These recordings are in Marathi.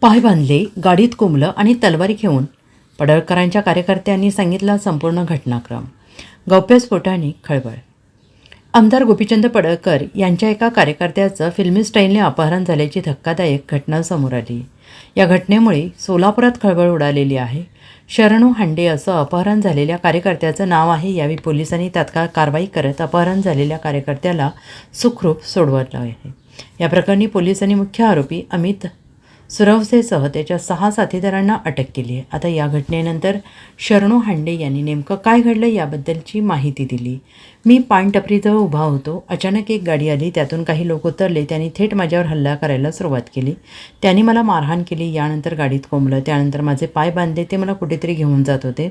पाय बांधले गाडीत कोंबलं आणि तलवारी घेऊन पडळकरांच्या कार्यकर्त्यांनी सांगितला संपूर्ण घटनाक्रम. गौप्यस्फोटाने खळबळ. आमदार गोपीचंद पडळकर यांच्या एका कार्यकर्त्याचं फिल्मी स्टाईलने अपहरण झाल्याची धक्कादायक घटना समोर आली. या घटनेमुळे सोलापुरात खळबळ उडालेली आहे. शरणू हांडे असं अपहरण झालेल्या कार्यकर्त्याचं नाव आहे यावेळी पोलिसांनी तात्काळ कारवाई करत अपहरण झालेल्या कार्यकर्त्याला सुखरूप सोडवलं आहे. या प्रकरणी पोलिसांनी मुख्य आरोपी अमित सुरवसेसह त्याच्या सहा साथीदारांना अटक केली आहे. आता या घटनेनंतर शरणू हांडे यांनी नेमकं काय घडलं याबद्दलची माहिती दिली. मी पानटपरीजवळ उभा होतो. अचानक एक गाडी आली. त्यातून काही लोक उतरले. त्यांनी थेट माझ्यावर हल्ला करायला सुरुवात केली. त्यांनी मला मारहाण केली. यानंतर गाडीत कोंबलं. त्यानंतर माझे पाय बांधले. ते मला कुठेतरी घेऊन जात होते.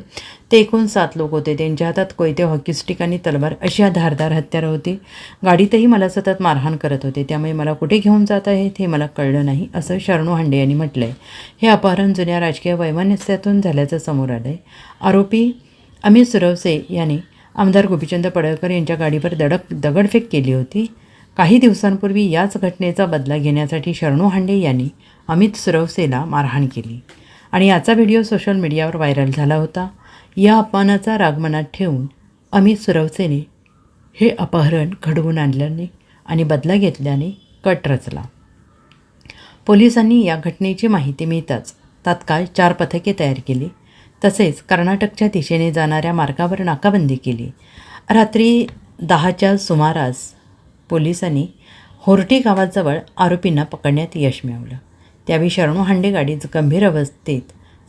ते एकूण सात लोक होते. त्यांच्या हातात कोयते हॉकी स्टिक आणि तलवार अशी धारदार हत्यारं होती. गाडीतही मला सतत मारहाण करत होते. त्यामुळे मला कुठे घेऊन जात आहेत हे मला कळलं नाही असं शरणू हांडे यांनी म्हटलं आहे हे अपहरण जुन्या राजकीय वैमनस्यातून झाल्याचं समोर आलं आहे आरोपी अमित सुरवसे यांनी आमदार गोपीचंद पडळकर यांच्या गाडीवर दडक दगडफेक केली होती. काही दिवसांपूर्वी याच घटनेचा बदला घेण्यासाठी शरणू हांडे यांनी अमित सुरवसेला मारहाण केली. आणि याचा व्हिडिओ सोशल मीडियावर व्हायरल झाला होता. या अपमानाचा राग मनात ठेवून अमित सुरवसेने हे अपहरण घडवून आणल्याने आणि बदला घेतल्याने कट रचला. पोलिसांनी या घटनेची माहिती मिळताच तात्काळ चार पथके तयार केली. तसेच कर्नाटकच्या दिशेने जाणाऱ्या मार्गावर नाकाबंदी केली. रात्री दहाच्या सुमारास पोलिसांनी होर्टी गावाजवळ आरोपींना पकडण्यात यश मिळवलं. त्यावेळी शरणू हांडे गाडीत गंभीर अवस्थेत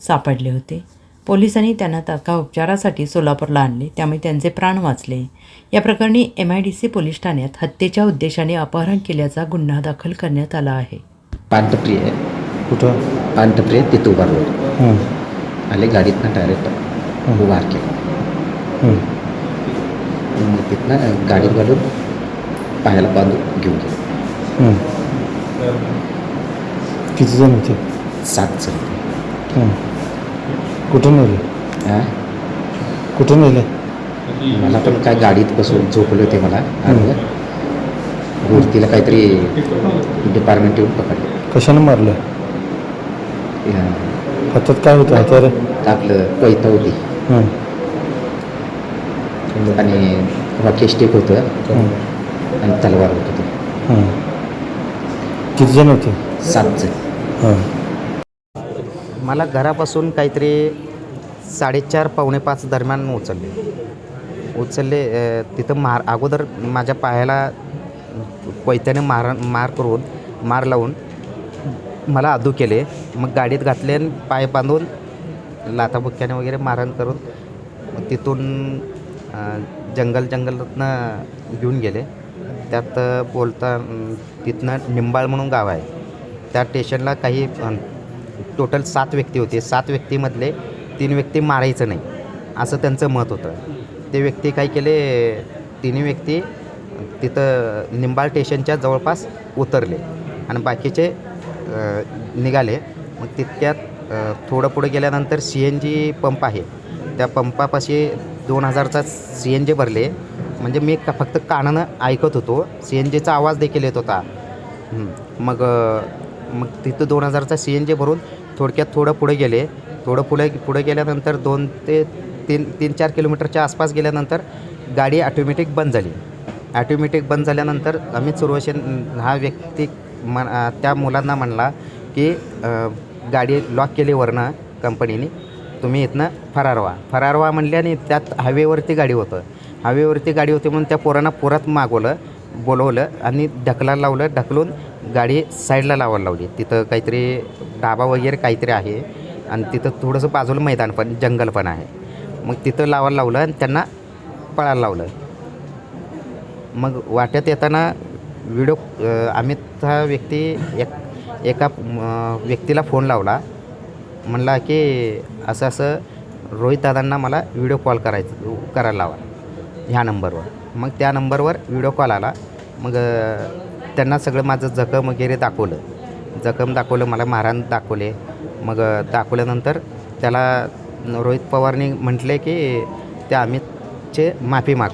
सापडले होते. पोलिसांनी त्यांना तात्काळ उपचारासाठी सोलापूरला आणले. त्यामुळे त्यांचे प्राण वाचले. या प्रकरणी M I D C police ठाण्यात हत्येच्या उद्देशाने अपहरण केल्याचा गुन्हा दाखल करण्यात आला आहे. आहे. कुठं? आहे तिथं उभारलो आले गाडीतनं डायरेक्ट उभार केला. मग तिथनं गाडीत घालून पायाला बांधून घेऊन गेले. किती जण होते? सात जण हं. कुठं नेले हां कुठं नेले? मला पण काय गाडीत बसून झोपले होते मला आणि मूर्तीला काहीतरी डिपार्टमेंट येऊन पकडले. कशानं मारलं? हातात काय होतं? हातावर? आपलं कोयता होती. हं, आणि हॉकी स्टिक होतं. हं, आणि तलवार होत होती हं. किती जण होते? सात जण. हां. मला घरापासून काहीतरी साडेचार पावणे पाच दरम्यान उचलले. उचलले तिथं मार अगोदर माझ्या पायाला कोयत्याने मार मार करून मार लावून मला अधू केले. मग गाडीत घातले आणि पाय बांधून लाथाबुक्क्याने वगैरे मारहाण करून मग तिथून जंगल जंगलातनं घेऊन गेले. त्यात बोलता तिथनं निंबाळ म्हणून गाव आहे. त्या स्टेशनला काही टोटल सात व्यक्ती होते. सात व्यक्तीमधले तीन व्यक्ती मारायचं नाही असं त्यांचं मत होतं. ते व्यक्ती काय केले तिन्ही व्यक्ती तिथं निंबाळ स्टेशनच्या जवळपास उतरले. आणि बाकीचे निघाले. मग तितक्यात थोडं पुढे गेल्यानंतर सी एन जी पंप आहे. त्या पंपापाशी दोन हजारचा सी एन जी भरले. म्हणजे मी का फक्त कानानं ऐकत होतो. सी एन जीचा आवाज देखील येत होता. मग मग तिथं दोन हजारचा सी एन जी भरून थोडक्यात थोडं पुढे गेले. थोडं पुढे पुढे गेल्यानंतर दोन ते तीन तीन चार किलोमीटरच्या आसपास गेल्यानंतर गाडी ॲटोमॅटिक बंद झाली. ॲटोमॅटिक बंद झाल्यानंतर अमित सुरवशन हा व्यक्ती मन त्या मुलांना म्हणला की गाडी लॉक केली वरनं कंपनीने तुम्ही इथनं फरार व्हा. फरार व्हा म्हणल्याने त्यात हायवेवरती गाडी होतं. हायवेवरती गाडी होती म्हणून त्या पोरांना पुरात मागवलं बोलवलं आणि ढकलायला लावलं. ढकलून गाडी साईडला लावायला लावली. तिथं काहीतरी डाबा वगैरे काहीतरी आहे आणि तिथं थोडंसं बाजूला मैदान पण जंगल पण आहे. मग तिथं लावायला लावलं आणि त्यांना पळायला लावलं. मग वाट्यात येताना व्हिडिओ अमित हा व्यक्ती एक एका व्यक्तीला फोन लावला. म्हणला की असं असं रोहित दादांना मला व्हिडिओ कॉल करायचं करायला लावा ह्या नंबरवर मग त्या नंबरवर व्हिडिओ कॉल आला. मग त्यांना सगळं माझं जखम वगैरे दाखवलं. जखम दाखवलं मला मारहाण दाखवले. मग दाखवल्यानंतर त्याला रोहित पवारने म्हटले की त्या अमितचे माफी माग.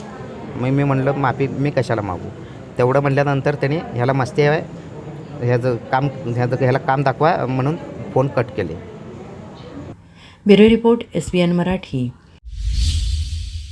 मग मी म्हणलं माफी मी कशाला मागू? तेवढं म्हणल्यानंतर त्याने ह्याला मस्ती आहे ह्याचं काम ह्याचं ह्याला काम दाखवा म्हणून फोन कट केले. Bureau report S B N Marathi.